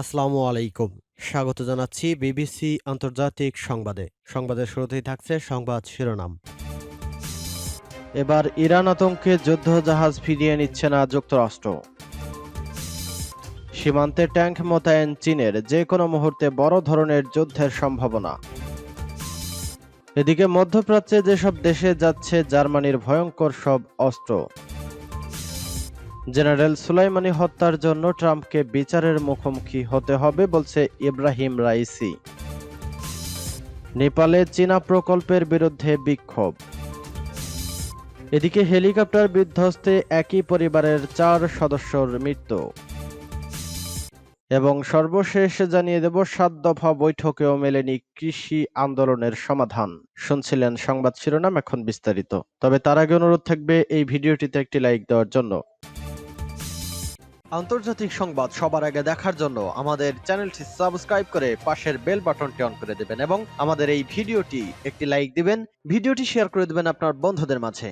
আসসালামু আলাইকুম। স্বাগত জানাচ্ছি বিবিসি আন্তর্জাতিক সংবাদে। সংবাদের শুরুতেই থাকছে সংবাদ শিরোনাম। এবার ইরান আতঙ্কে যুদ্ধ জাহাজ ফিরিয়ে নিচ্ছে না যুক্তরাষ্ট্র। সীমান্তে ট্যাঙ্ক মোতায়েন চীনের যে কোনো মুহূর্তে বড় ধরনের যুদ্ধের সম্ভাবনা। এদিকে মধ্যপ্রাচ্যে যেসব দেশে যাচ্ছে, জার্মানির ভয়ঙ্কর সব অস্ত্র। জেনারেল সুলাইমানি হত্যার জন্য ট্রাম্পকে বিচারের মুখোমুখি হতে হবে বলছে ইব্রাহিম রাইসি। নেপালে চীনা প্রকল্পের বিরুদ্ধে বিক্ষোভ। এদিকে হেলিকপ্টার বিধ্বস্তে একই পরিবারের চার সদস্যর মৃত্যু। এবং সর্বশেষ জানিয়ে দেব, সাত দফা বৈঠকেও মেলেনি কৃষি আন্দোলনের সমাধান। শুনছিলেন সংবাদ শিরোনাম এখন বিস্তারিত। তবে তার আগে অনুরোধ থাকবে, এই ভিডিওটিতে একটি লাইক দেওয়ার জন্য। আন্তর্জাতিক সংবাদ সবার আগে দেখার জন্য আমাদের চ্যানেলটি সাবস্ক্রাইব করে পাশের বেল বাটনটি অন করে দেবেন এবং আমাদের এই ভিডিওটি একটি লাইক দিবেন, ভিডিওটি শেয়ার করে দেবেন আপনার বন্ধুদের মাঝে।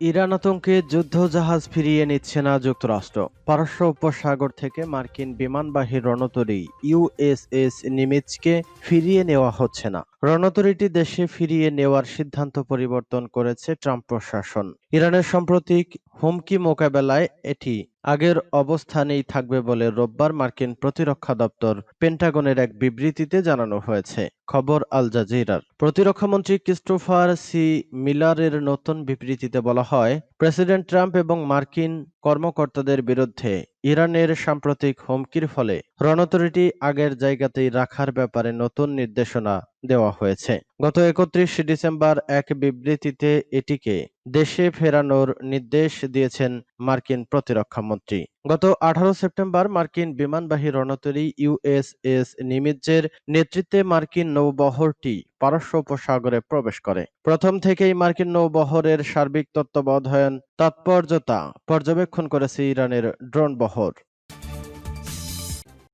ইরান আতঙ্কে যুদ্ধ জাহাজ ফিরিয়ে নিচ্ছে না যুক্তরাষ্ট্র। পারস্য উপসাগর থেকে মার্কিন বিমানবাহী রণতরী ইউএসএস নিমিজকে ফিরিয়ে নেওয়া হচ্ছে না। রণতরীটি দেশে ফিরিয়ে নেওয়ার সিদ্ধান্ত পরিবর্তন করেছে ট্রাম্প প্রশাসন। ইরানের সাম্প্রতিক হুমকি মোকাবেলায় এটি আগের অবস্থানেই থাকবে বলে রোববার মার্কিন প্রতিরক্ষা দপ্তর পেন্টাগনের এক বিবৃতিতে জানানো হয়েছে। খবর আল জাজিরার। প্রতিরক্ষামন্ত্রী ক্রিস্টোফার সি মিলারের নতুন বিবৃতিতে বলা হয়, প্রেসিডেন্ট ট্রাম্প এবং মার্কিন কর্মকর্তাদের বিরুদ্ধে ইরানের সাম্প্রতিক হুমকির ফলে রণতরিটি আগের জায়গাতেই রাখার ব্যাপারে নতুন নির্দেশনা দেওয়া হয়েছে। গত একত্রিশ ডিসেম্বর এক বিবৃতিতে এটিকে দেশে ফেরানোর নির্দেশ দিয়েছেন মার্কিন প্রতিরক্ষামন্ত্রী গত আঠারো সেপ্টেম্বর মার্কিন বিমানবাহী রণতরী ইউএসএস নিমিজ্জের নেতৃত্বে মার্কিন নৌবহরটি পারস্য উপসাগরে প্রবেশ করে। প্রথম থেকেই মার্কিন নৌবহরের সার্বিক তত্ত্বাবধায়ন, তাৎপর্যতা পর্যবেক্ষণ করেছে ইরানের ড্রোন বহর।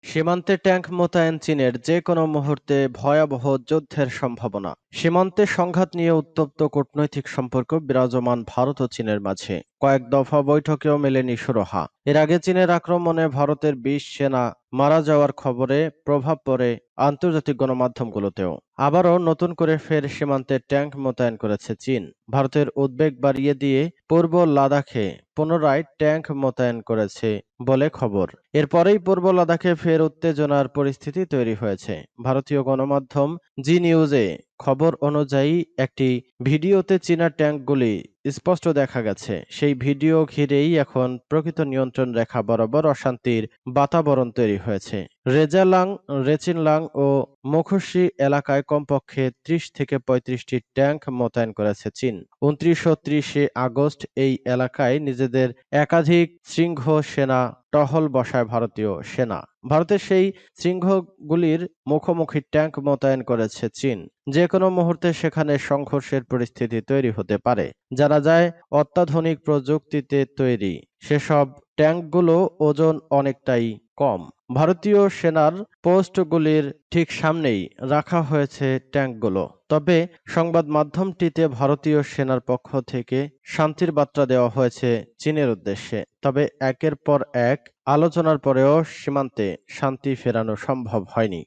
সীমান্তে ট্যাংক মোতায়েন চীনের যে কোনো মুহূর্তে ভয়াবহ যুদ্ধের সম্ভাবনা। সীমান্তে সংঘাত নিয়ে উত্তপ্ত কূটনৈতিক সম্পর্ক বিরাজমান ভারত ও চীনের মাঝে। কয়েক দফা বৈঠকেও মেলেনি সুরহা। এর আগে চীনের আক্রমণে ভারতের বিশ সেনা মারা যাওয়ার খবরে প্রভাব পড়ে আন্তর্জাতিক গণমাধ্যমগুলোতেও। আবারও নতুন করে ফের সীমান্তে ট্যাঙ্ক মোতায়েন করেছে চীন। ভারতের উদ্বেগ বাড়িয়ে দিয়ে পূর্ব লাদাখে পুনরায় ট্যাঙ্ক মোতায়েন করেছে বলে খবর। এরপরেই পূর্ব লাদাখে ফের উত্তেজনার পরিস্থিতি তৈরি হয়েছে। ভারতীয় গণমাধ্যম জি নিউজে খবর অনুযায়ী একটি ভিডিওতে চীনা ট্যাঙ্কগুলি স্পষ্ট দেখা গেছে। সেই ভিডিও ঘিরেই এখন প্রকৃত নিয়ন্ত্রণ রেখা বরাবর অশান্তির বাতাবরণ তৈরি হয়েছে। রেজালাং, রেচিনলাং ও মুখুশি এলাকায় কমপক্ষে ত্রিশ থেকে পঁয়ত্রিশটি ট্যাঙ্ক মোতায়েন করেছে চীন। উনত্রিশ ও ত্রিশে আগস্ট এই এলাকায় নিজেদের একাধিক শৃঙ্গ সেনা টহল বসায় ভারতীয় সেনা। ভারতের সেই শৃঙ্গগুলির মুখোমুখি ট্যাঙ্ক মোতায়েন করেছে চীন। যে কোনো মুহূর্তে সেখানে সংঘর্ষের পরিস্থিতি তৈরি হতে পারে, জানা যায় অত্যাধুনিক প্রযুক্তিতে তৈরি। সেসব ট্যাঙ্কগুলো ওজন অনেকটাই কম। ভারতীয় সেনার পোস্টগুলির ঠিক সামনেই রাখা হয়েছে ট্যাঙ্কগুলো। তবে সংবাদ মাধ্যমটিতে ভারতীয় সেনার পক্ষ থেকে শান্তির বার্তা দেওয়া হয়েছে চীনের উদ্দেশ্যে। তবে একের পর এক আলোচনার পরেও সীমান্তে শান্তি ফেরানো সম্ভব হয়নি।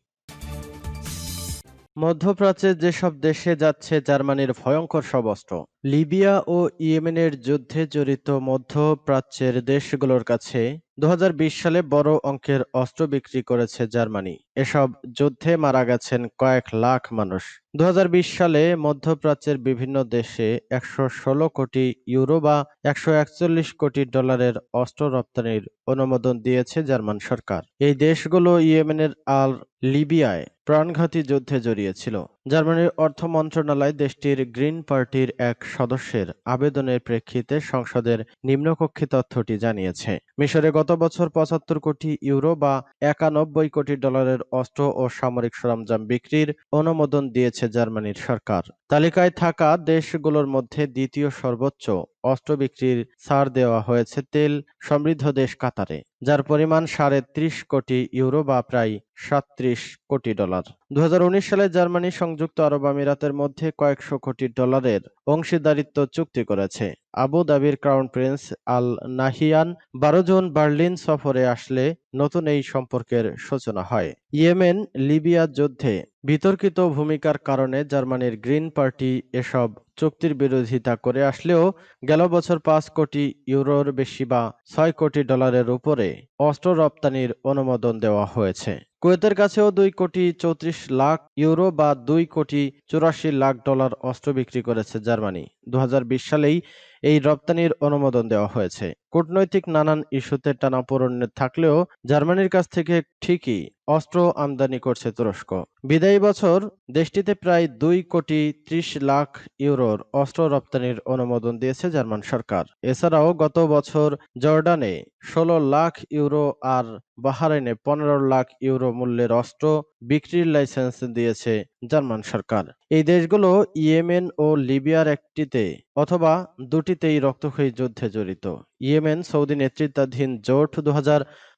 মধ্যপ্রাচ্যে যেসব দেশে যাচ্ছে জার্মানির ভয়ঙ্কর সব অস্ত্র লিবিয়া ও ইয়েমেনের যুদ্ধে জড়িত মধ্যপ্রাচ্যের দেশগুলোর কাছে দু হাজার বিশ সালে বড় অঙ্কের অস্ত্র বিক্রি করেছে জার্মানি। এসব যুদ্ধে মারা গেছেন কয়েক লাখ মানুষ। দু হাজার বিশ সালে মধ্যপ্রাচ্যের বিভিন্ন দেশে একশো ষোলো কোটি ইউরো বা একশো একচল্লিশ কোটি ডলারের অস্ত্র রপ্তানির অনুমোদন দিয়েছে জার্মান সরকার। এই দেশগুলো ইয়েমেনের আল লিবিয়ায় প্রাণঘাতী যুদ্ধে জড়িয়েছিল। জার্মানির অর্থ মন্ত্রণালয় দেশটির গ্রিন পার্টির এক সদস্যের আবেদনের প্রেক্ষিতে সংসদের নিম্নকক্ষে তথ্যটি জানিয়েছে। মিশরে গত বছর পঁচাত্তর কোটি ইউরো বা একানব্বই কোটি ডলারের অস্ত্র ও সামরিক সরঞ্জাম বিক্রির অনুমোদন দিয়েছে জার্মানির সরকার। তালিকায় থাকা দেশগুলোর মধ্যে দ্বিতীয় সর্বোচ্চ অস্ত্র বিক্রির ছাড় দেওয়া হয়েছে তেল সমৃদ্ধ দেশ কাতারে, যার পরিমাণ সাড়ে ত্রিশ কোটি ইউরো বা প্রায় সাত্রিশ কোটি ডলার। দু হাজার উনিশ সালে জার্মানি সংযুক্ত আরব আমিরাতের মধ্যে কয়েকশো কোটি ডলারের অংশীদারিত্ব চুক্তি করেছে। আবু দাবির ক্রাউন প্রিন্স আল নাহিয়ান বারো জন বার্লিন সফরে আসলে নতুন এই সম্পর্কের সূচনা হয়। ইয়েমেন, লিবিয়া যুদ্ধে বিতর্কিত ভূমিকার কারণে জার্মানির গ্রিন পার্টি এসব চুক্তির বিরোধিতা করে আসলেও গেল বছর পাঁচ কোটি ইউরোর বেশি বা ছয় কোটি ডলারের উপরে অস্ত্র রপ্তানির অনুমোদন দেওয়া হয়েছে। কুয়েতের কাছেও দুই কোটি চৌত্রিশ লাখ ইউরো বা দুই কোটি চুরাশি লাখ ডলার অস্ত্র বিক্রি করেছে জার্মানি। দুই হাজার বিশ সালেই এই রপ্তানির অনুমোদন দেওয়া হয়েছে। কূটনৈতিক নানান ইস্যুতে টানাপোড়েন থাকলেও জার্মানির কাছ থেকে ঠিকই অস্ত্র আমদানি করছে তুরস্ক। বিদায়ী বছর দেশটিতে প্রায় দুই কোটি ত্রিশ লাখ ইউরোর অস্ত্র রপ্তানির অনুমোদন দিয়েছে জার্মান সরকার। এছাড়াও গত বছর জর্ডানে ষোলো লাখ ইউরো আর বাহারাইনে পনেরো লাখ ইউরো মূল্যের অস্ত্র বিক্রির লাইসেন্স দিয়েছে জার্মান সরকার। এই দেশগুলো ইয়েমেন ও লিবিয়ার একটিতে অথবা দুটিতেই রক্তক্ষয়ী যুদ্ধে জড়িত। ইয়েমেন সৌদি নেতৃত্বাধীন জোট দু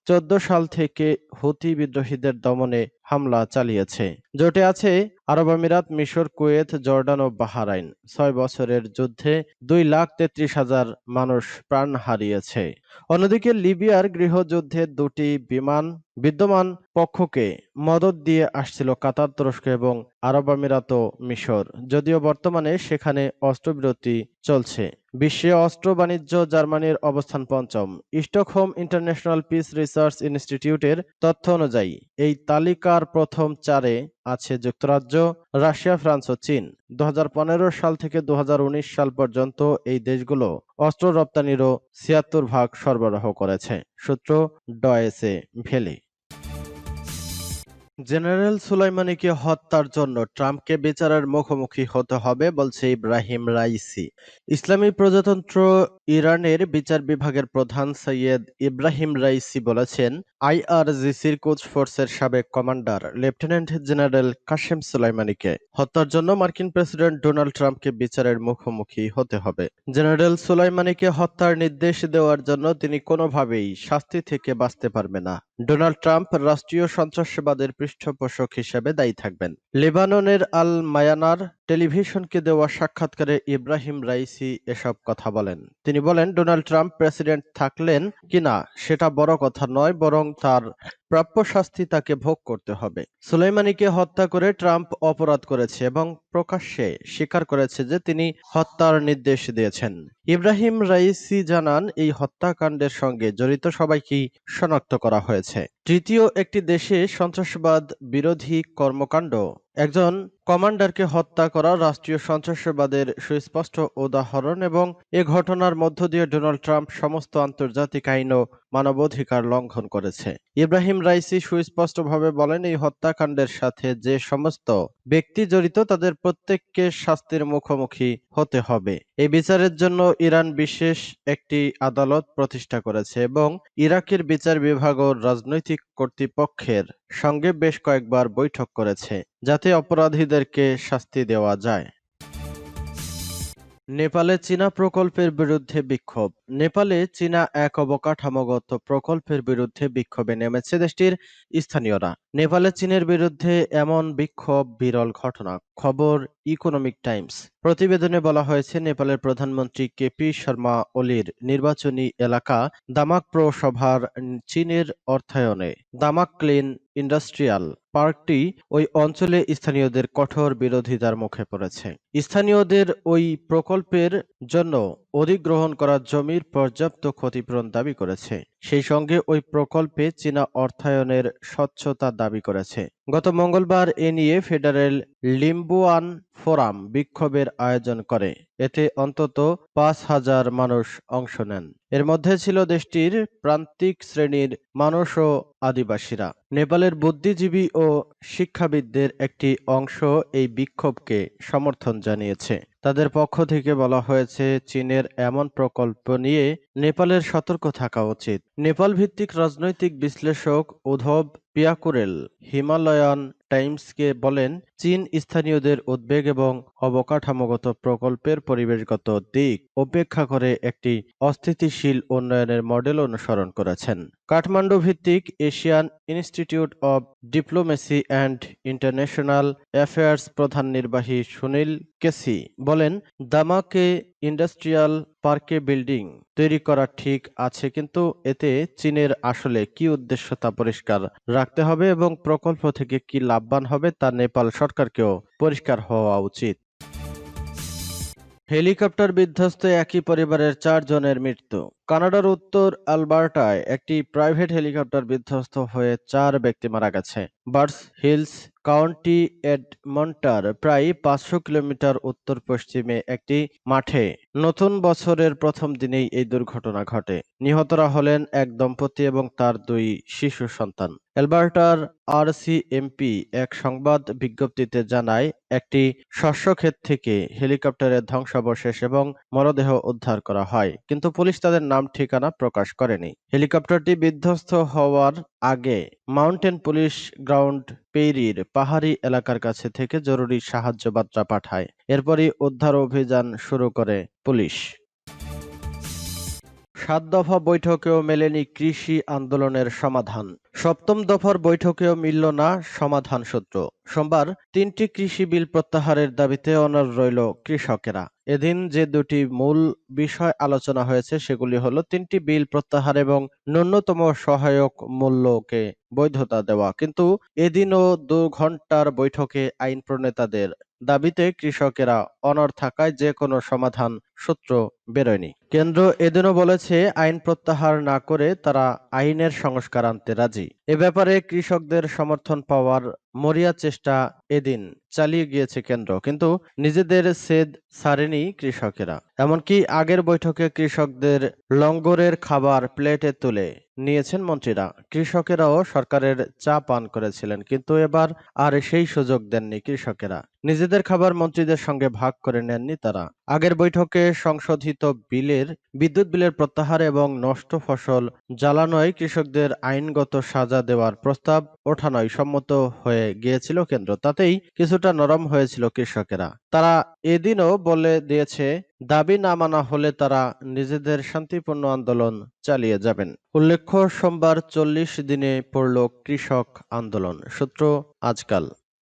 চোদ্দ সাল থেকে হুতি বিদ্রোহীদের দমনে হামলা চালিয়েছে। জোটে আছে আরব আমিরাত, মিশর, কুয়েত, জর্ডান ও বাহারাইন। ছয় বছরের যুদ্ধে দুই লাখ তেত্রিশ হাজার মানুষ প্রাণ হারিয়েছে। অন্যদিকে লিবিয়ার গৃহযুদ্ধে দুটি বিমান, বিদ্যমান পক্ষকে মদত দিয়ে আসছিল কাতার, তুরস্ক এবং আরব আমিরাত ও মিশর। যদিও বর্তমানে সেখানে অস্ত্রবিরতি চলছে। বিশ্বে অস্ত্র বাণিজ্য জার্মানির অবস্থান পঞ্চম। স্টকহোম ইন্টারন্যাশনাল পিস রিসার্চ ইনস্টিটিউটের তথ্য অনুযায়ী, এই তালিকার প্রথম চারে আছে যুক্তরাজ্য, রাশিয়া, ফ্রান্স ও চীন। দু হাজার পনেরো সাল থেকে দু হাজার উনিশ সাল পর্যন্ত এই দেশগুলো অস্ত্র রপ্তানিরও ছিয়াত্তর ভাগ সরবরাহ করেছে, সূত্র ডয়েসে ভেলে। জেনারেল সুলাইমানিকে হত্যার জন্য ট্রাম্পকে বিচারের মুখোমুখি হতে হবে, বলছে ইব্রাহিম রাইসি। ইসলামী প্রজাতন্ত্র ইরানের বিচার বিভাগের প্রধান সৈয়দ ইব্রাহিম রাইসি বলেছেন, আইআরজিসির কোচ ফোর্সের সাবেক কমান্ডার লেফটেন্যান্ট জেনারেল কাশেম সুলাইমানিকে হত্যার জন্য মার্কিন প্রেসিডেন্ট ডোনাল্ড ট্রাম্পকে বিচারের মুখোমুখি হতে হবে। জেনারেল সুলাইমানিকে হত্যার নির্দেশ দেওয়ার জন্য তিনি কোনোভাবেই শাস্তি থেকে বাঁচতে পারবে না। ডোনাল্ড ট্রাম্প রাষ্ট্রীয় সন্ত্রাসবাদের পৃষ্ঠপোষক হিসেবে দায়ী থাকবেন। লেবাননের আল মায়ানার টেলিভিশনকে দেওয়া সাক্ষাৎকারে ইব্রাহিম রাইসি এসব কথা বলেন। তিনি বলেন, ডোনাল্ড ট্রাম্প প্রেসিডেন্ট থাকলেন কিনা সেটা বড় কথা নয়, বরং তার প্রাপ্য শাস্তি তাকে ভোগ করতে হবে। সুলাইমানিকে হত্যা করে ট্রাম্প অপরাধ করেছে এবং প্রকাশ্যে স্বীকার করেছে যে তিনি হত্যার নির্দেশ দিয়েছেন। ইব্রাহিম রাইসি জানান, এই হত্যাকাণ্ডের সঙ্গে জড়িত সবাইকেই শনাক্ত করা হয়েছে। তৃতীয় একটি দেশে সন্ত্রাসবাদ বিরোধী কর্মকাণ্ড একজন কমান্ডারকে হত্যা করা রাষ্ট্রীয় সন্ত্রাসবাদের সুস্পষ্ট উদাহরণ এবং এ ঘটনার মধ্য দিয়ে ডোনাল্ড ট্রাম্প সমস্ত আন্তর্জাতিক আইন ও মানবাধিকার লঙ্ঘন করেছে। ইব্রাহিম রাইসি সুস্পষ্টভাবে বলেন, এই হত্যাকাণ্ডের সাথে যে সমস্ত ব্যক্তি জড়িত, তাদের প্রত্যেককে শাস্তির মুখোমুখি হতে হবে। এই বিচারের জন্য ইরান বিশেষ একটি আদালত প্রতিষ্ঠা করেছে এবং ইরাকের বিচার বিভাগ ও রাজনৈতিক কর্তৃপক্ষের সঙ্গে বেশ কয়েকবার বৈঠক করেছে, যাতে অপরাধীদেরকে শাস্তি দেওয়া যায়। নেপালে চীনা প্রকল্পের বিরুদ্ধে বিক্ষোভ। নেপালে চীনা এক অবকাঠামোগত প্রকল্পের বিরুদ্ধে বিক্ষোভে নেমেছে দেশটির স্থানীয়রা। নেপালে চীনের বিরুদ্ধে এমন বিক্ষোভ, বিরল ঘটনা। খবর ইকোনমিক টাইমস প্রতিবেদনে বলা হয়েছে, নেপালের প্রধানমন্ত্রী কেপি শর্মা ওলির নির্বাচনী এলাকা দামাক সভার চীনের অর্থায়নে। দামাক ক্লিন ইন্ডাস্ট্রিয়াল পার্কটি ওই অঞ্চলে স্থানীয়দের কঠোর বিরোধিতার মুখে পড়েছে। স্থানীয়দের ওই প্রকল্পের জন্য অধিগ্রহণ করা জমির পর্যাপ্ত ক্ষতিপূরণ দাবি করেছে। সেই সঙ্গে ওই প্রকল্পে চীনা অর্থায়নের স্বচ্ছতা দাবি করেছে। গত মঙ্গলবার এ নিয়ে ফেডারেল লিম্বুয়ান ফোরাম বিক্ষোভের আয়োজন করে। এতে অন্তত পাঁচ হাজার মানুষ অংশ নেন। এর মধ্যে ছিল দেশটির প্রান্তিক শ্রেণির মানুষ ও আদিবাসীরা। নেপালের বুদ্ধিজীবী ও শিক্ষাবিদদের একটি অংশ এই বিক্ষোভকে সমর্থন জানিয়েছে। তাদের পক্ষ থেকে বলা হয়েছে, চীনের এমন প্রকল্প নিয়ে নেপালের সতর্ক থাকা উচিত। নেপাল ভিত্তিক রাজনৈতিক বিশ্লেষক উদ্ধব পিয়াকুরেল হিমালয়ান টাইমসকে বলেন, চীন স্থানীয়দের উদ্বেগ এবং অবকাঠামোগত প্রকল্পের পরিবেশগত দিক উপেক্ষা করে একটি অস্থিতিশীল উন্নয়নের মডেল অনুসরণ করেছেন। কাঠমান্ডু ভিত্তিক Asian institute of diplomacy and international affairs প্রধান নির্বাহী সুনীল কেসি বলেন, দামাকে ইন্ডাস্ট্রিয়াল পার্কে বিল্ডিং তৈরি করা ঠিক আছে, কিন্তু এতে চীনের আসলে কি উদ্দেশ্য তা পরিষ্কার রাখতে হবে এবং প্রকল্প থেকে কি লাভবান হবে তা নেপাল সরকারকেও পরিষ্কার হওয়া উচিত। হেলিকপ্টার বিধ্বস্ত একই পরিবারের চারজনের মৃত্যু। কানাডার উত্তর আলবার্টায় একটি প্রাইভেট হেলিকপ্টার বিধ্বস্ত হয়ে চার ব্যক্তি মারা গেছে। বার্স হিলস কাউন্টি এডমন্টার প্রায় পাঁচশো কিলোমিটার উত্তর পশ্চিমে একটি মাঠে। নতুন বছরের প্রথম দিনেই এই দুর্ঘটনা ঘটে। নিহতরা হলেন এক দম্পতি এবং তার দুই শিশু সন্তান। অ্যালবার্টার আর আরসিএমপি এক সংবাদ বিজ্ঞপ্তিতে জানায়, একটি শস্যক্ষেত থেকে হেলিকপ্টারের ধ্বংসাবশেষ এবং মরদেহ উদ্ধার করা হয়। কিন্তু পুলিশ তাদের নাম ঠিকানা প্রকাশ করেনি। হেলিকপ্টারটি বিধ্বস্ত হওয়ার আগে মাউন্টেন পুলিশ গ্রাউন্ড পেইরির পাহাড়ি এলাকার কাছে থেকে জরুরি সাহায্য বার্তা পাঠায়। এরপরই উদ্ধার অভিযান শুরু করে পুলিশ। সাত দফা বৈঠকেও মেলেনি কৃষি আন্দোলনের সমাধান। সপ্তম দফার বৈঠকেও মিলল না সমাধান সূত্র। সোমবার তিনটি কৃষি বিল প্রত্যাহারের দাবিতে অনর রইল কৃষকেরা। এদিন যে দুটি মূল বিষয় আলোচনা হয়েছে, সেগুলি হলো তিনটি বিল প্রত্যাহার এবং ন্যূনতম সহায়ক মূল্যকে বৈধতা দেওয়া। কিন্তু এদিনও দু ঘণ্টার বৈঠকে আইন প্রণেতাদের দাবিতে কৃষকেরা অনড় থাকায় যে কোনো সমাধান সূত্র বেরোয়নি। কেন্দ্র এদিনও বলেছে, আইন প্রত্যাহার না করে তারা আইনের সংস্কার আনতে রাজি। এ ব্যাপারে কৃষকদের সমর্থন পাওয়ার মরিয়া চেষ্টা এদিন চালিয়ে গিয়েছে কেন্দ্র, কিন্তু নিজেদের সেদ সারেনি কৃষকেরা। এমনকি আগের বৈঠকে কৃষকদের লঙ্গরের খাবার প্লেটে তুলে নিয়েছেন মন্ত্রীরা। কৃষকেরাও সরকারের চা পান করেছিলেন, কিন্তু এবার আর সেই সুযোগ দেননি কৃষকেরা। নিজেদের খাবার মন্ত্রীদের সঙ্গে ভাগ করে নেননি তারা। আগের বৈঠকে সংশোধিত বিলের, বিদ্যুৎ বিলের প্রত্যাহার এবং নষ্ট ফসল জ্বালানোয় কৃষকদের আইনগত সাজা দেওয়ার প্রস্তাব ওঠানোয় সম্মত হয়ে গিয়েছিল কেন্দ্র। তাতেই কিছুটা নরম হয়েছিল কৃষকেরা। তারা এদিনও বলে দিয়েছে দাবি না মানা হলে তারা নিজেদের শান্তিপূর্ণ আন্দোলন চালিয়ে যাবেন। উল্লেখ্য, সোমবার চল্লিশ দিনে পড়ল কৃষক আন্দোলন। সূত্র আজকাল।